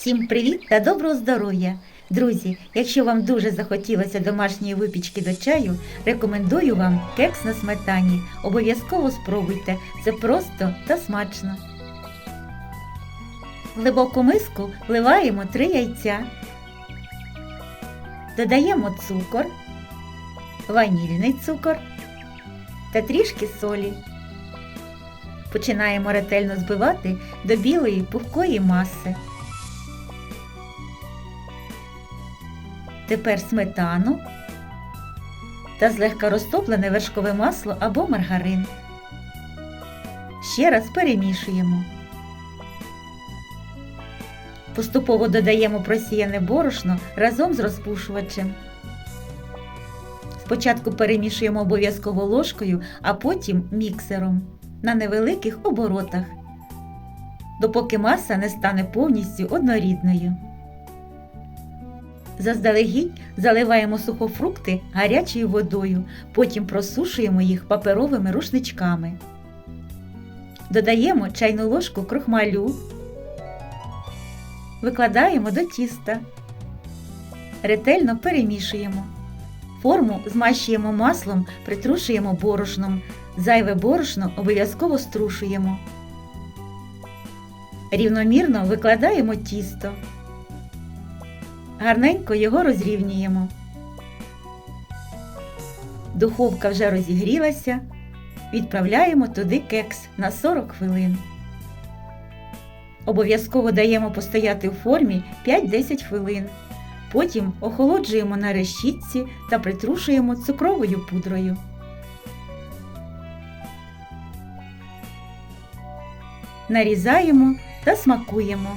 Всім привіт та доброго здоров'я! Друзі, якщо вам дуже захотілося домашньої випічки до чаю, рекомендую вам кекс на сметані. Обов'язково спробуйте, це просто та смачно. В глибоку миску вливаємо 3 яйця. Додаємо цукор, ванільний цукор та трішки солі. Починаємо ретельно збивати до білої пухкої маси. Тепер сметану та злегка розтоплене вершкове масло або маргарин. Ще раз перемішуємо. Поступово додаємо просіяне борошно разом з розпушувачем. Спочатку перемішуємо обов'язково ложкою, а потім міксером на невеликих оборотах, допоки маса не стане повністю однорідною. Заздалегідь заливаємо сухофрукти гарячою водою, потім просушуємо їх паперовими рушничками. Додаємо чайну ложку крохмалю, викладаємо до тіста, ретельно перемішуємо. Форму змащуємо маслом, притрушуємо борошном. Зайве борошно обов'язково струшуємо. Рівномірно викладаємо тісто. Гарненько його розрівнюємо. Духовка вже розігрілася. Відправляємо туди кекс на 40 хвилин. Обов'язково даємо постояти в формі 5-10 хвилин. Потім охолоджуємо на решітці та притрушуємо цукровою пудрою. Нарізаємо та смакуємо.